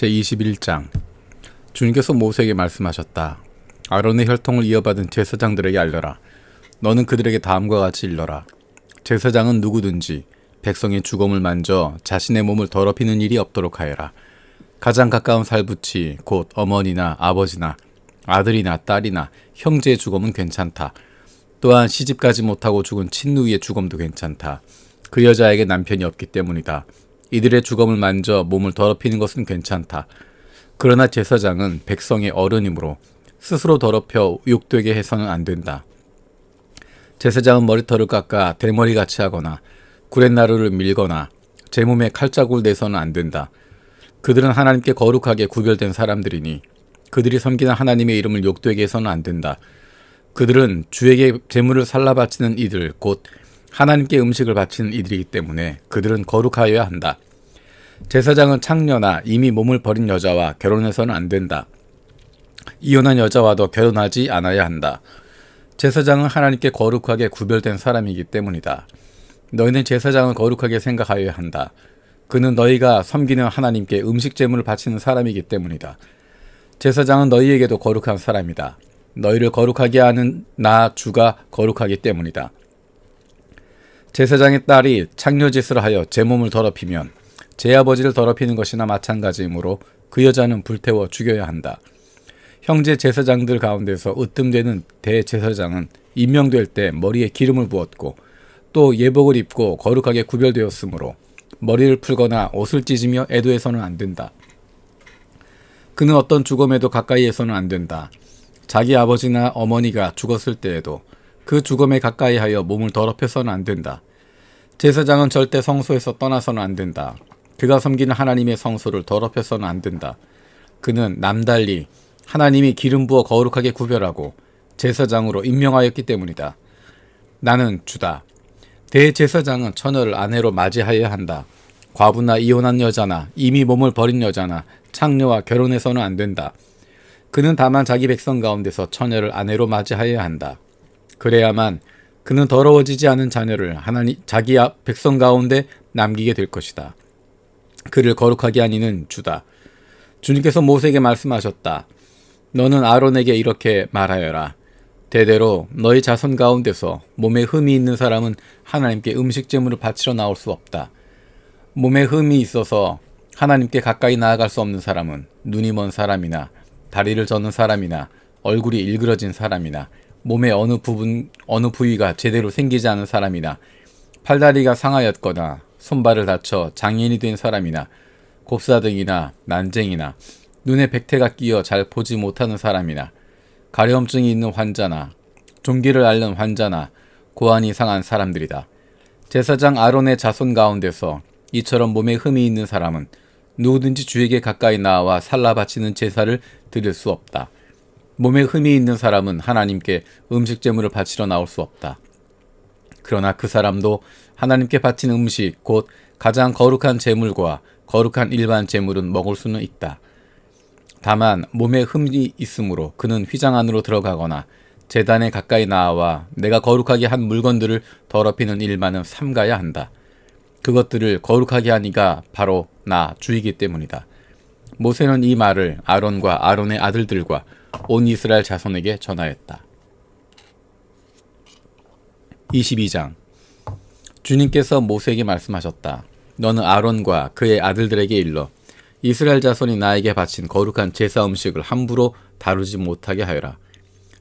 제21장 주님께서 모세에게 말씀하셨다. 아론의 혈통을 이어받은 제사장들에게 알려라. 너는 그들에게 다음과 같이 일러라. 제사장은 누구든지 백성의 주검을 만져 자신의 몸을 더럽히는 일이 없도록 하여라. 가장 가까운 살붙이 곧 어머니나 아버지나 아들이나 딸이나 형제의 주검은 괜찮다. 또한 시집가지 못하고 죽은 친누이의 주검도 괜찮다. 그 여자에게 남편이 없기 때문이다. 이들의 주검을 만져 몸을 더럽히는 것은 괜찮다. 그러나 제사장은 백성의 어른이므로 스스로 더럽혀 욕되게 해서는 안 된다. 제사장은 머리털을 깎아 대머리 같이 하거나 구렛나루를 밀거나 제 몸에 칼자국을 내서는 안 된다. 그들은 하나님께 거룩하게 구별된 사람들이니 그들이 섬기는 하나님의 이름을 욕되게 해서는 안 된다. 그들은 주에게 제물을 살라 바치는 이들 곧 하나님께 음식을 바치는 이들이기 때문에 그들은 거룩하여야 한다. 제사장은 창녀나 이미 몸을 버린 여자와 결혼해서는 안 된다. 이혼한 여자와도 결혼하지 않아야 한다. 제사장은 하나님께 거룩하게 구별된 사람이기 때문이다. 너희는 제사장을 거룩하게 생각하여야 한다. 그는 너희가 섬기는 하나님께 음식 제물을 바치는 사람이기 때문이다. 제사장은 너희에게도 거룩한 사람이다. 너희를 거룩하게 하는 나 주가 거룩하기 때문이다. 제사장의 딸이 창녀짓을 하여 제 몸을 더럽히면 제 아버지를 더럽히는 것이나 마찬가지이므로 그 여자는 불태워 죽여야 한다. 형제 제사장들 가운데서 으뜸되는 대제사장은 임명될 때 머리에 기름을 부었고 또 예복을 입고 거룩하게 구별되었으므로 머리를 풀거나 옷을 찢으며 애도해서는 안 된다. 그는 어떤 죽음에도 가까이에서는 안 된다. 자기 아버지나 어머니가 죽었을 때에도 그 죽음에 가까이 하여 몸을 더럽혀서는 안 된다. 제사장은 절대 성소에서 떠나서는 안 된다. 그가 섬기는 하나님의 성소를 더럽혀서는 안 된다. 그는 남달리 하나님이 기름 부어 거룩하게 구별하고 제사장으로 임명하였기 때문이다. 나는 주다. 대제사장은 처녀를 아내로 맞이하여야 한다. 과부나 이혼한 여자나 이미 몸을 버린 여자나 창녀와 결혼해서는 안 된다. 그는 다만 자기 백성 가운데서 처녀를 아내로 맞이하여야 한다. 그래야만 그는 더러워지지 않은 자녀를 하나님 자기 백성 가운데 남기게 될 것이다. 그를 거룩하게 하니는 주다. 주님께서 모세에게 말씀하셨다. 너는 아론에게 이렇게 말하여라. 대대로 너희 자손 가운데서 몸에 흠이 있는 사람은 하나님께 음식 제물을 바치러 나올 수 없다. 몸에 흠이 있어서 하나님께 가까이 나아갈 수 없는 사람은 눈이 먼 사람이나 다리를 저는 사람이나 얼굴이 일그러진 사람이나 몸의 어느 부분 어느 부위가 제대로 생기지 않은 사람이나 팔다리가 상하였거나 손발을 다쳐 장애인이 된 사람이나 곱사등이나 난쟁이나 눈에 백태가 끼어 잘 보지 못하는 사람이나 가려움증이 있는 환자나 종기를 앓는 환자나 고안이 상한 사람들이다. 제사장 아론의 자손 가운데서 이처럼 몸에 흠이 있는 사람은 누구든지 주에게 가까이 나와 살라 바치는 제사를 드릴 수 없다. 몸에 흠이 있는 사람은 하나님께 음식 제물을 바치러 나올 수 없다. 그러나 그 사람도 하나님께 바친 음식 곧 가장 거룩한 제물과 거룩한 일반 제물은 먹을 수는 있다. 다만 몸에 흠이 있으므로 그는 휘장 안으로 들어가거나 재단에 가까이 나와 내가 거룩하게 한 물건들을 더럽히는 일만은 삼가야 한다. 그것들을 거룩하게 하니가 바로 나 주이기 때문이다. 모세는 이 말을 아론과 아론의 아들들과 온 이스라엘 자손에게 전하였다. 22장 주님께서 모세에게 말씀하셨다. 너는 아론과 그의 아들들에게 일러 이스라엘 자손이 나에게 바친 거룩한 제사 음식을 함부로 다루지 못하게 하여라.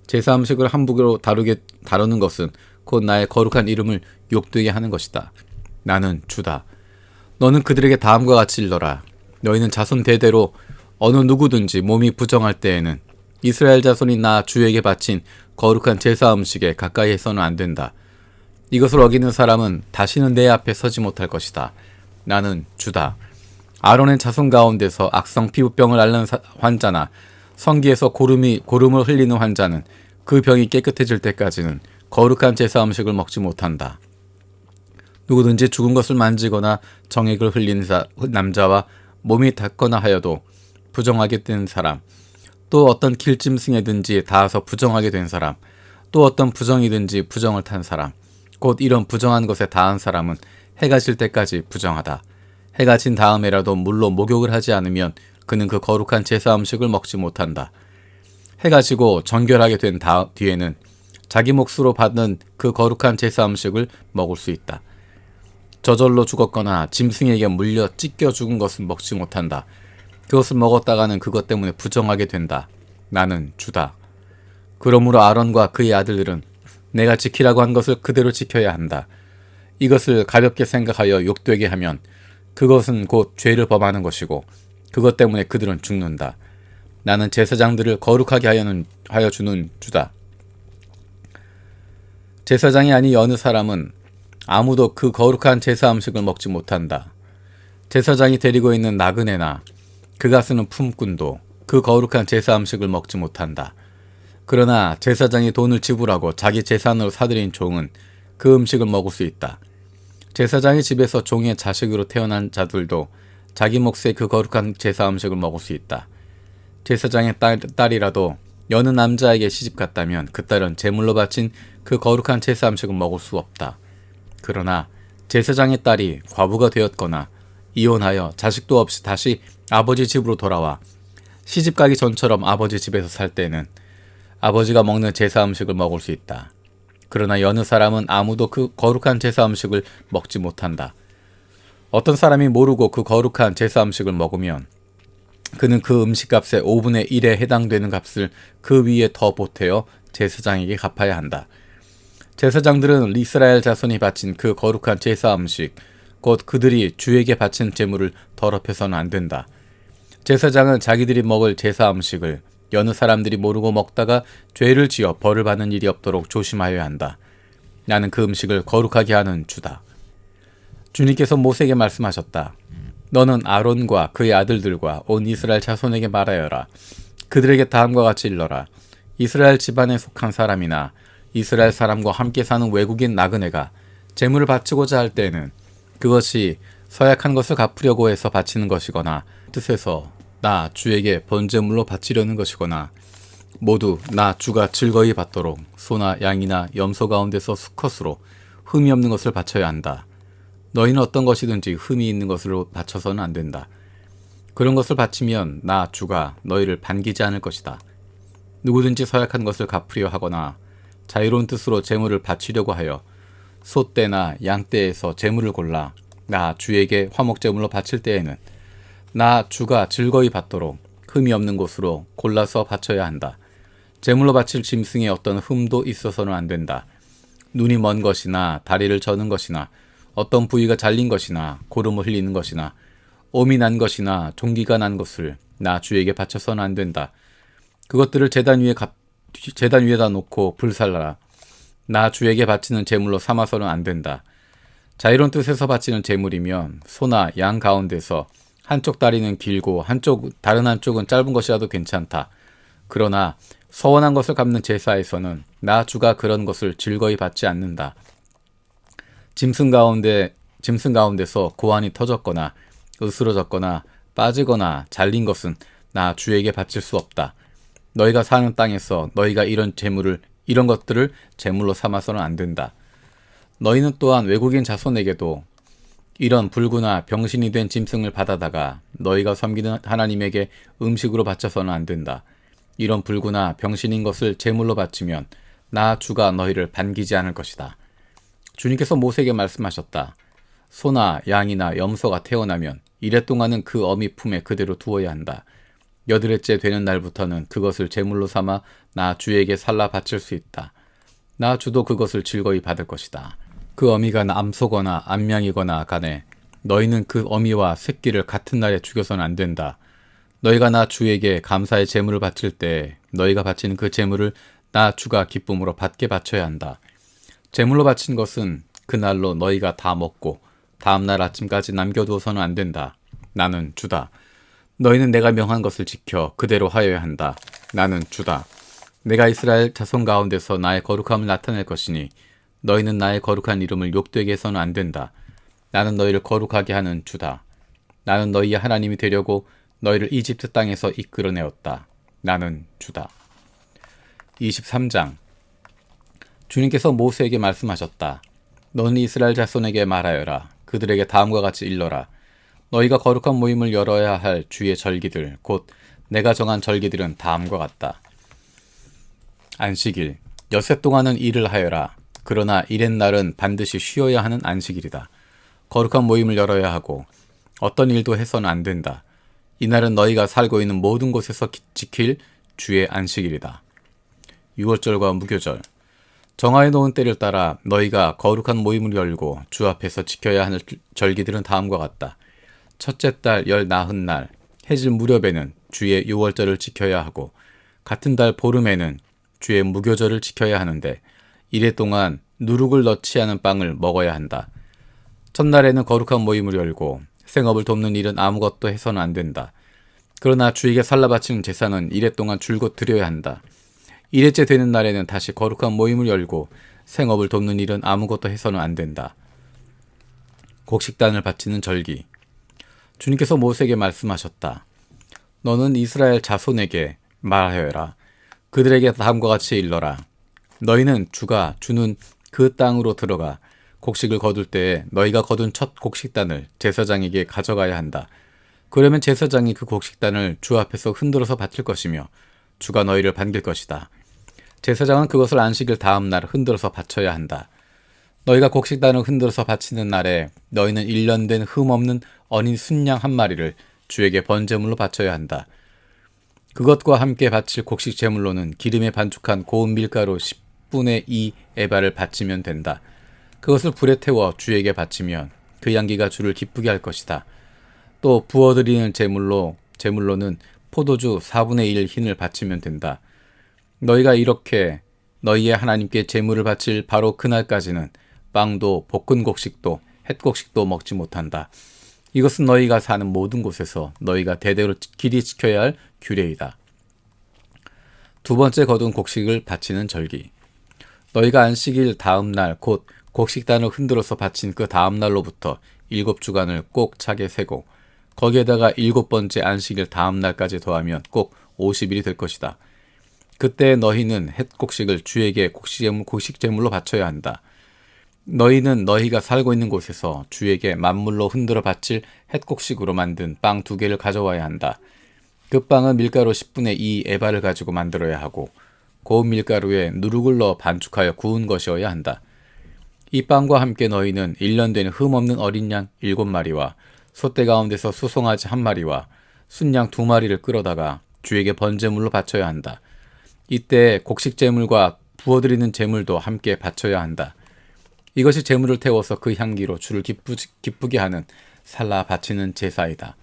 제사 음식을 함부로 다루게 다루는 것은 곧 나의 거룩한 이름을 욕되게 하는 것이다. 나는 주다. 너는 그들에게 다음과 같이 일러라. 너희는 자손 대대로 어느 누구든지 몸이 부정할 때에는 이스라엘 자손이 나 주에게 바친 거룩한 제사 음식에 가까이 해서는 안 된다. 이것을 어기는 사람은 다시는 내 앞에 서지 못할 것이다. 나는 주다. 아론의 자손 가운데서 악성 피부병을 앓는 환자나 성기에서 고름이 고름을 흘리는 환자는 그 병이 깨끗해질 때까지는 거룩한 제사 음식을 먹지 못한다. 누구든지 죽은 것을 만지거나 정액을 흘린 남자와 몸이 닿거나 하여도 부정하게 된 사람, 또 어떤 길짐승에든지 닿아서 부정하게 된 사람, 또 어떤 부정이든지 부정을 탄 사람, 곧 이런 부정한 것에 닿은 사람은 해가 질 때까지 부정하다. 해가 진 다음에라도 물로 목욕을 하지 않으면 그는 그 거룩한 제사 음식을 먹지 못한다. 해가 지고 정결하게 된 다, 뒤에는 자기 몫으로 받는 그 거룩한 제사 음식을 먹을 수 있다. 저절로 죽었거나 짐승에게 물려 찢겨 죽은 것은 먹지 못한다. 그것을 먹었다가는 그것 때문에 부정하게 된다. 나는 주다. 그러므로 아론과 그의 아들들은 내가 지키라고 한 것을 그대로 지켜야 한다. 이것을 가볍게 생각하여 욕되게 하면 그것은 곧 죄를 범하는 것이고 그것 때문에 그들은 죽는다. 나는 제사장들을 거룩하게 하여는, 하여 주는 주다. 제사장이 아니 어느 사람은 아무도 그 거룩한 제사 음식을 먹지 못한다. 제사장이 데리고 있는 나그네나 그가 쓰는 품꾼도 그 거룩한 제사 음식을 먹지 못한다. 그러나 제사장이 돈을 지불하고 자기 재산으로 사들인 종은 그 음식을 먹을 수 있다. 제사장의 집에서 종의 자식으로 태어난 자들도 자기 몫의 그 거룩한 제사 음식을 먹을 수 있다. 제사장의 딸, 딸이라도 여느 남자에게 시집 갔다면 그 딸은 제물로 바친 그 거룩한 제사 음식을 먹을 수 없다. 그러나 제사장의 딸이 과부가 되었거나 이혼하여 자식도 없이 다시 아버지 집으로 돌아와 시집 가기 전처럼 아버지 집에서 살 때는 아버지가 먹는 제사 음식을 먹을 수 있다. 그러나 여느 사람은 아무도 그 거룩한 제사 음식을 먹지 못한다. 어떤 사람이 모르고 그 거룩한 제사 음식을 먹으면 그는 그 음식값의 5분의 1에 해당되는 값을 그 위에 더 보태어 제사장에게 갚아야 한다. 제사장들은 이스라엘 자손이 바친 그 거룩한 제사 음식, 곧 그들이 주에게 바친 제물을 더럽혀서는 안 된다. 제사장은 자기들이 먹을 제사 음식을 여느 사람들이 모르고 먹다가 죄를 지어 벌을 받는 일이 없도록 조심하여야 한다. 나는 그 음식을 거룩하게 하는 주다. 주님께서 모세에게 말씀하셨다. 너는 아론과 그의 아들들과 온 이스라엘 자손에게 말하여라. 그들에게 다음과 같이 일러라. 이스라엘 집안에 속한 사람이나 이스라엘 사람과 함께 사는 외국인 나그네가 재물을 바치고자 할 때에는 그것이 서약한 것을 갚으려고 해서 바치는 것이거나 뜻에서 나 주에게 번제물로 바치려는 것이거나 모두 나 주가 즐거이 받도록 소나 양이나 염소 가운데서 수컷으로 흠이 없는 것을 바쳐야 한다. 너희는 어떤 것이든지 흠이 있는 것으로 바쳐서는 안 된다. 그런 것을 바치면 나 주가 너희를 반기지 않을 것이다. 누구든지 서약한 것을 갚으려 하거나 자유로운 뜻으로 재물을 바치려고 하여 소떼나 양떼에서 재물을 골라 나 주에게 화목재물로 바칠 때에는 나 주가 즐거이 받도록 흠이 없는 곳으로 골라서 바쳐야 한다. 재물로 바칠 짐승에 어떤 흠도 있어서는 안 된다. 눈이 먼 것이나 다리를 저는 것이나 어떤 부위가 잘린 것이나 고름을 흘리는 것이나 오미 난 것이나 종기가 난 것을 나 주에게 바쳐서는 안 된다. 그것들을 재단 위에 가, 재단 위에다 놓고 불살라라. 나 주에게 바치는 제물로 삼아서는 안 된다. 자유로운 뜻에서 바치는 제물이면 소나 양 가운데서 한쪽 다리는 길고 한쪽 다른 한쪽은 짧은 것이라도 괜찮다. 그러나 서원한 것을 갚는 제사에서는 나 주가 그런 것을 즐거이 받지 않는다. 짐승 가운데 짐승 가운데서 고환이 터졌거나 으스러졌거나 빠지거나 잘린 것은 나 주에게 바칠 수 없다. 너희가 사는 땅에서 너희가 이런 재물을 이런 것들을 재물로 삼아서는 안 된다. 너희는 또한 외국인 자손에게도 이런 불구나 병신이 된 짐승을 받아다가 너희가 섬기는 하나님에게 음식으로 바쳐서는 안 된다. 이런 불구나 병신인 것을 제물로 바치면 나 주가 너희를 반기지 않을 것이다. 주님께서 모세에게 말씀하셨다. 소나 양이나 염소가 태어나면 이래 동안은 그 어미 품에 그대로 두어야 한다. 여드레째 되는 날부터는 그것을 제물로 삼아 나 주에게 살라 바칠 수 있다. 나 주도 그것을 즐거이 받을 것이다. 그 어미가 암소거나 암양이거나 간에 너희는 그 어미와 새끼를 같은 날에 죽여서는 안 된다. 너희가 나 주에게 감사의 제물을 바칠 때 너희가 바치는 그 제물을 나 주가 기쁨으로 받게 바쳐야 한다. 제물로 바친 것은 그날로 너희가 다 먹고 다음날 아침까지 남겨두어서는 안 된다. 나는 주다. 너희는 내가 명한 것을 지켜 그대로 하여야 한다. 나는 주다. 내가 이스라엘 자손 가운데서 나의 거룩함을 나타낼 것이니 너희는 나의 거룩한 이름을 욕되게 해서는 안 된다. 나는 너희를 거룩하게 하는 주다. 나는 너희의 하나님이 되려고 너희를 이집트 땅에서 이끌어내었다. 나는 주다. 23장 주님께서 모세에게 말씀하셨다. 너는 이스라엘 자손에게 말하여라. 그들에게 다음과 같이 일러라. 너희가 거룩한 모임을 열어야 할 주의 절기들 곧 내가 정한 절기들은 다음과 같다. 안식일 여세 동안은 일을 하여라. 그러나 일의 날은 반드시 쉬어야 하는 안식일이다. 거룩한 모임을 열어야 하고 어떤 일도 해서는 안 된다. 이날은 너희가 살고 있는 모든 곳에서 지킬 주의 안식일이다. 6월절과 무교절 정하여 놓은 때를 따라 너희가 거룩한 모임을 열고 주 앞에서 지켜야 하는 절기들은 다음과 같다. 첫째 달 열 나흔 날 해질 무렵에는 주의 6월절을 지켜야 하고 같은 달 보름에는 주의 무교절을 지켜야 하는데 이래 동안 누룩을 넣지 않은 빵을 먹어야 한다. 첫날에는 거룩한 모임을 열고 생업을 돕는 일은 아무것도 해서는 안 된다. 그러나 주에게 살라 바치는 제사는 이래 동안 줄곧 드려야 한다. 이래째 되는 날에는 다시 거룩한 모임을 열고 생업을 돕는 일은 아무것도 해서는 안 된다. 곡식단을 바치는 절기. 주님께서 모세에게 말씀하셨다. 너는 이스라엘 자손에게 말하여라. 그들에게 다음과 같이 일러라. 너희는 주가 주는 그 땅으로 들어가 곡식을 거둘 때에 너희가 거둔 첫 곡식단을 제사장에게 가져가야 한다. 그러면 제사장이 그 곡식단을 주 앞에서 흔들어서 바칠 것이며 주가 너희를 반길 것이다. 제사장은 그것을 안식일 다음 날 흔들어서 바쳐야 한다. 너희가 곡식단을 흔들어서 바치는 날에 너희는 1년 된 흠없는 어린 순양 한 마리를 주에게 번제물로 바쳐야 한다. 그것과 함께 바칠 곡식 제물로는 기름에 반죽한 고운 밀가루 10분의 2 에바를 바치면 된다. 그것을 불에 태워 주에게 바치면 그 향기가 주를 기쁘게 할 것이다. 또 부어드리는 제물로 제물로는 포도주 4분의 1 흰을 바치면 된다. 너희가 이렇게 너희의 하나님께 제물을 바칠 바로 그날까지는 빵도 볶은 곡식도 햇곡식도 먹지 못한다. 이것은 너희가 사는 모든 곳에서 너희가 대대로 길이 지켜야 할 규례이다. 두 번째 거둔 곡식을 바치는 절기. 너희가 안식일 다음 날 곧 곡식단을 흔들어서 바친 그 다음 날로부터 일곱 주간을 꼭 차게 세고 거기에다가 일곱 번째 안식일 다음 날까지 더하면 꼭 50일이 될 것이다. 그때 너희는 햇곡식을 주에게 곡식제물, 곡식제물로 바쳐야 한다. 너희는 너희가 살고 있는 곳에서 주에게 만물로 흔들어 바칠 햇곡식으로 만든 빵 두 개를 가져와야 한다. 그 빵은 밀가루 10분의 2 에바를 가지고 만들어야 하고 고운 밀가루에 누룩을 넣어 반죽하여 구운 것이어야 한다. 이 빵과 함께 너희는 1년 된 흠없는 어린 양 7마리와 소떼 가운데서 수송아지 한 마리와 순양 두 마리를 끌어다가 주에게 번제물로 바쳐야 한다. 이때 곡식 제물과 부어드리는 제물도 함께 바쳐야 한다. 이것이 제물을 태워서 그 향기로 주를 기쁘, 기쁘게 하는 살라 바치는 제사이다.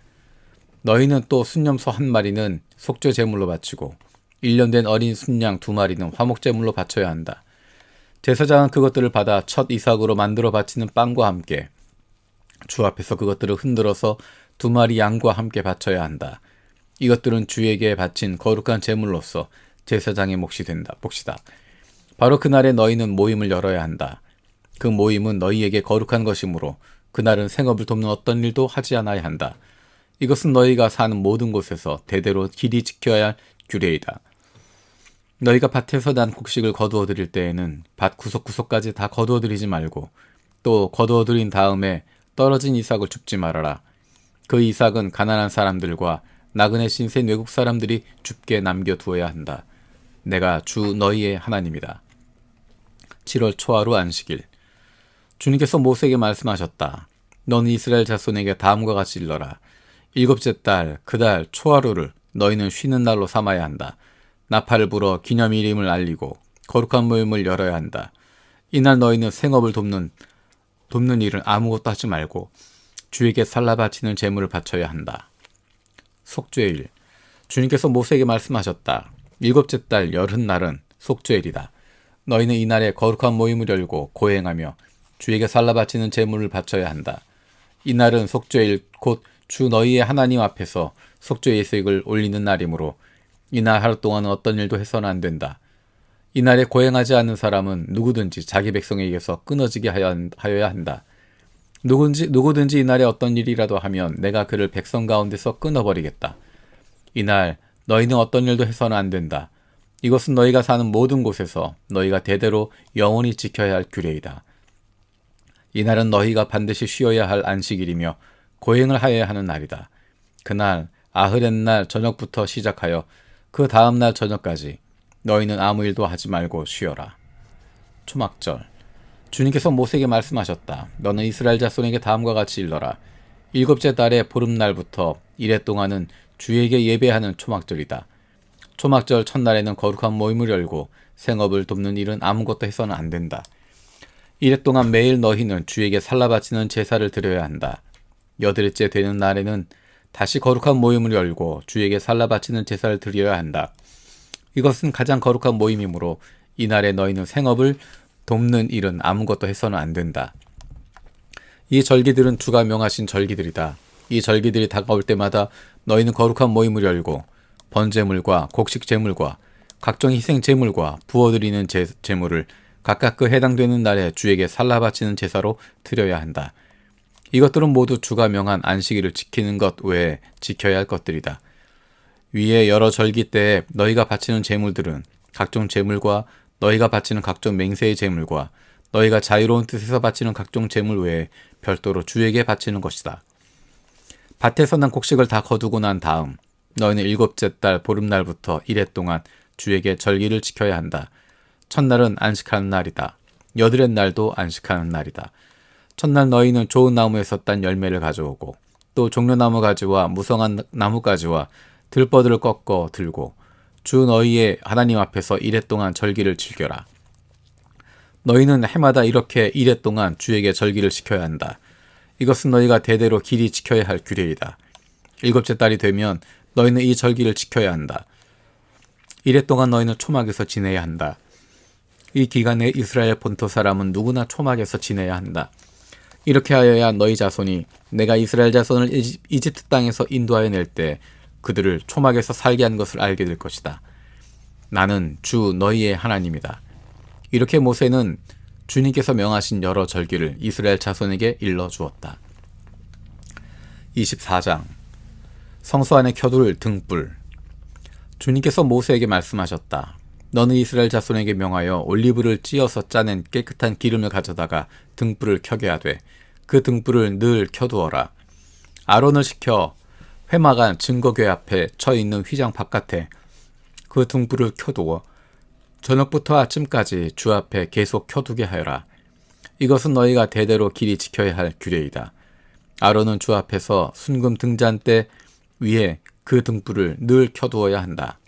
너희는 또 순념소 한 마리는 속죄 제물로 바치고 1년 된 어린 순양 두 마리는 화목 제물로 바쳐야 한다. 제사장은 그것들을 받아 첫 이삭으로 만들어 바치는 빵과 함께 주 앞에서 그것들을 흔들어서 두 마리 양과 함께 바쳐야 한다. 이것들은 주에게 바친 거룩한 제물로서 제사장의 몫이 된다. 몫이다. 바로 그날에 너희는 모임을 열어야 한다. 그 모임은 너희에게 거룩한 것이므로 그날은 생업을 돕는 어떤 일도 하지 않아야 한다. 이것은 너희가 사는 모든 곳에서 대대로 길이 지켜야 할 규례이다. 너희가 밭에서 난 곡식을 거두어 드릴 때에는 밭 구석구석까지 다 거두어 드리지 말고 또 거두어 드린 다음에 떨어진 이삭을 줍지 말아라. 그 이삭은 가난한 사람들과 나그네 신세 외국 사람들이 줍게 남겨 두어야 한다. 내가 주 너희의 하나님이다. 7월 초하루 안식일. 주님께서 모세에게 말씀하셨다. 너는 이스라엘 자손에게 다음과 같이 일러라. 일곱째 달, 그 달 초하루를 너희는 쉬는 날로 삼아야 한다. 나팔을 불어 기념일임을 알리고 거룩한 모임을 열어야 한다. 이날 너희는 생업을 돕는 돕는 일은 아무것도 하지 말고 주에게 살라 바치는 제물을 바쳐야 한다. 속죄일. 주님께서 모세에게 말씀하셨다. 일곱째 달 열흔날은 속죄일이다. 너희는 이날에 거룩한 모임을 열고 고행하며 주에게 살라 바치는 제물을 바쳐야 한다. 이날은 속죄일 곧 주 너희의 하나님 앞에서 속죄 예식을 올리는 날이므로 이날 하루 동안은 어떤 일도 해서는 안 된다. 이날에 고행하지 않는 사람은 누구든지 자기 백성에게서 끊어지게 하여야 한다. 누군지, 누구든지 이날에 어떤 일이라도 하면 내가 그를 백성 가운데서 끊어버리겠다. 이날 너희는 어떤 일도 해서는 안 된다. 이것은 너희가 사는 모든 곳에서 너희가 대대로 영원히 지켜야 할 규례이다. 이날은 너희가 반드시 쉬어야 할 안식일이며 고행을 하여야 하는 날이다. 그날 아흐렛날 저녁부터 시작하여 그 다음 날 저녁까지 너희는 아무 일도 하지 말고 쉬어라. 초막절 주님께서 모세에게 말씀하셨다. 너는 이스라엘 자손에게 다음과 같이 일러라. 일곱째 달의 보름날부터 이래 동안은 주에게 예배하는 초막절이다. 초막절 첫날에는 거룩한 모임을 열고 생업을 돕는 일은 아무것도 해서는 안 된다. 이래 동안 매일 너희는 주에게 살라 바치는 제사를 드려야 한다. 여드레째 되는 날에는 다시 거룩한 모임을 열고 주에게 살라 바치는 제사를 드려야 한다. 이것은 가장 거룩한 모임이므로 이날에 너희는 생업을 돕는 일은 아무것도 해서는 안 된다. 이 절기들은 주가 명하신 절기들이다. 이 절기들이 다가올 때마다 너희는 거룩한 모임을 열고 번제물과 곡식 제물과 각종 희생 제물과 부어드리는 제, 제물을 각각 그 해당되는 날에 주에게 살라 바치는 제사로 드려야 한다. 이것들은 모두 주가 명한 안식일을 지키는 것 외에 지켜야 할 것들이다. 위에 여러 절기 때에 너희가 바치는 제물들은 각종 제물과 너희가 바치는 각종 맹세의 제물과 너희가 자유로운 뜻에서 바치는 각종 제물 외에 별도로 주에게 바치는 것이다. 밭에서 난 곡식을 다 거두고 난 다음 너희는 일곱째 달 보름날부터 이래 동안 주에게 절기를 지켜야 한다. 첫날은 안식하는 날이다. 여드렛 날도 안식하는 날이다. 첫날 너희는 좋은 나무에서 딴 열매를 가져오고 또 종려나무 가지와 무성한 나무 가지와 들버들을 꺾어 들고 주 너희의 하나님 앞에서 이래 동안 절기를 즐겨라. 너희는 해마다 이렇게 이래 동안 주에게 절기를 지켜야 한다. 이것은 너희가 대대로 길이 지켜야 할 규례이다. 일곱째 달이 되면 너희는 이 절기를 지켜야 한다. 이래 동안 너희는 초막에서 지내야 한다. 이 기간에 이스라엘 본토 사람은 누구나 초막에서 지내야 한다. 이렇게 하여야 너희 자손이 내가 이스라엘 자손을 이집트 땅에서 인도하여 낼 때 그들을 초막에서 살게 한 것을 알게 될 것이다. 나는 주 너희의 하나님이다. 이렇게 모세는 주님께서 명하신 여러 절기를 이스라엘 자손에게 일러 주었다. 24장 성소 안에 켜둘 등불 주님께서 모세에게 말씀하셨다. 너는 이스라엘 자손에게 명하여 올리브를 찧어서 짜낸 깨끗한 기름을 가져다가 등불을 켜게 하되 그 등불을 늘 켜두어라. 아론을 시켜 회막안 증거궤 앞에 처 있는 휘장 바깥에 그 등불을 켜두어 저녁부터 아침까지 주 앞에 계속 켜두게 하여라. 이것은 너희가 대대로 길이 지켜야 할 규례이다. 아론은 주 앞에서 순금 등잔대 위에 그 등불을 늘 켜두어야 한다.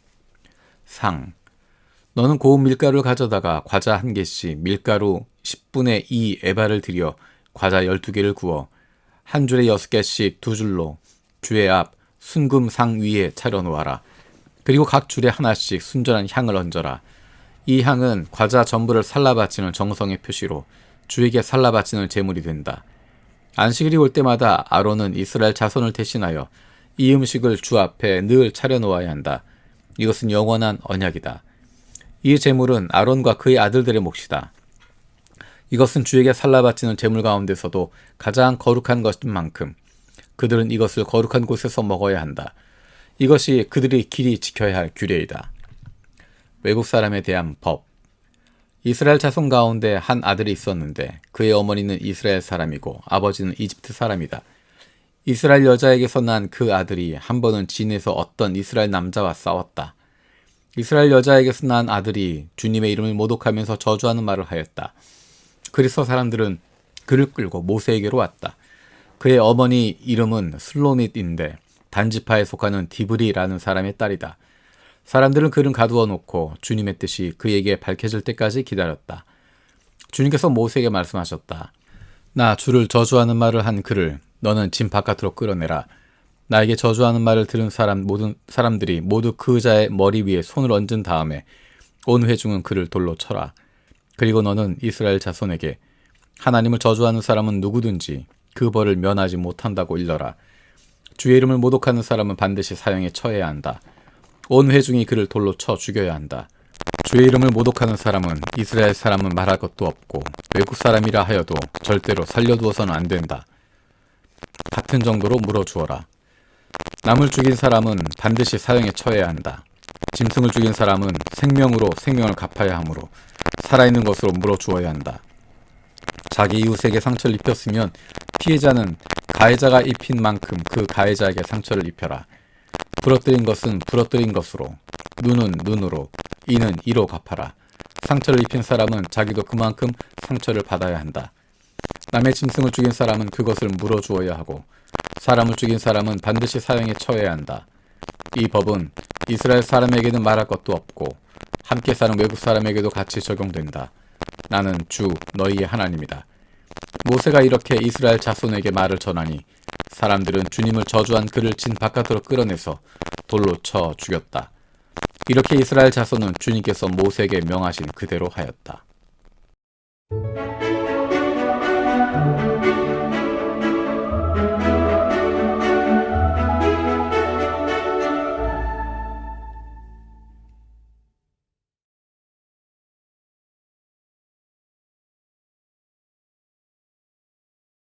상. 너는 고운 밀가루를 가져다가 과자 한 개씩 밀가루 10분의 2 에바를 들여 과자 12개를 구워 한 줄에 6개씩 두 줄로 주의 앞 순금 상 위에 차려놓아라. 그리고 각 줄에 하나씩 순전한 향을 얹어라. 이 향은 과자 전부를 살라 바치는 정성의 표시로 주에게 살라 바치는 제물이 된다. 안식일이 올 때마다 아론은 이스라엘 자손을 대신하여 이 음식을 주 앞에 늘 차려놓아야 한다. 이것은 영원한 언약이다. 이 제물은 아론과 그의 아들들의 몫이다. 이것은 주에게 살라바치는 제물 가운데서도 가장 거룩한 것인 만큼 그들은 이것을 거룩한 곳에서 먹어야 한다. 이것이 그들이 길이 지켜야 할 규례이다. 외국 사람에 대한 법. 이스라엘 자손 가운데 한 아들이 있었는데 그의 어머니는 이스라엘 사람이고 아버지는 이집트 사람이다. 이스라엘 여자에게서 난 그 아들이 한 번은 진에서 어떤 이스라엘 남자와 싸웠다. 이스라엘 여자에게서 난 아들이 주님의 이름을 모독하면서 저주하는 말을 하였다. 그리스도 사람들은 그를 끌고 모세에게로 왔다. 그의 어머니 이름은 슬로닛인데 단지파에 속하는 디브리라는 사람의 딸이다. 사람들은 그를 가두어 놓고 주님의 뜻이 그에게 밝혀질 때까지 기다렸다. 주님께서 모세에게 말씀하셨다. 나 주를 저주하는 말을 한 그를 너는 진 바깥으로 끌어내라. 나에게 저주하는 말을 들은 사람 모든 사람들이 모두 그 의자의 머리 위에 손을 얹은 다음에 온 회중은 그를 돌로 쳐라. 그리고 너는 이스라엘 자손에게 하나님을 저주하는 사람은 누구든지 그 벌을 면하지 못한다고 일러라. 주의 이름을 모독하는 사람은 반드시 사형에 처해야 한다. 온 회중이 그를 돌로 쳐 죽여야 한다. 주의 이름을 모독하는 사람은 이스라엘 사람은 말할 것도 없고 외국 사람이라 하여도 절대로 살려두어서는 안 된다. 같은 정도로 물어주어라. 남을 죽인 사람은 반드시 사형에 처해야 한다. 짐승을 죽인 사람은 생명으로 생명을 갚아야 하므로 살아있는 것으로 물어 주어야 한다. 자기 이웃에게 상처를 입혔으면 피해자는 가해자가 입힌 만큼 그 가해자에게 상처를 입혀라. 부러뜨린 것은 부러뜨린 것으로, 눈은 눈으로, 이는 이로 갚아라. 상처를 입힌 사람은 자기도 그만큼 상처를 받아야 한다. 남의 짐승을 죽인 사람은 그것을 물어 주어야 하고, 사람을 죽인 사람은 반드시 사형에 처해야 한다. 이 법은 이스라엘 사람에게는 말할 것도 없고, 함께 사는 외국 사람에게도 같이 적용된다. 나는 주 너희의 하나님이다. 모세가 이렇게 이스라엘 자손에게 말을 전하니 사람들은 주님을 저주한 그를 진 바깥으로 끌어내서 돌로 쳐 죽였다. 이렇게 이스라엘 자손은 주님께서 모세에게 명하신 그대로 하였다.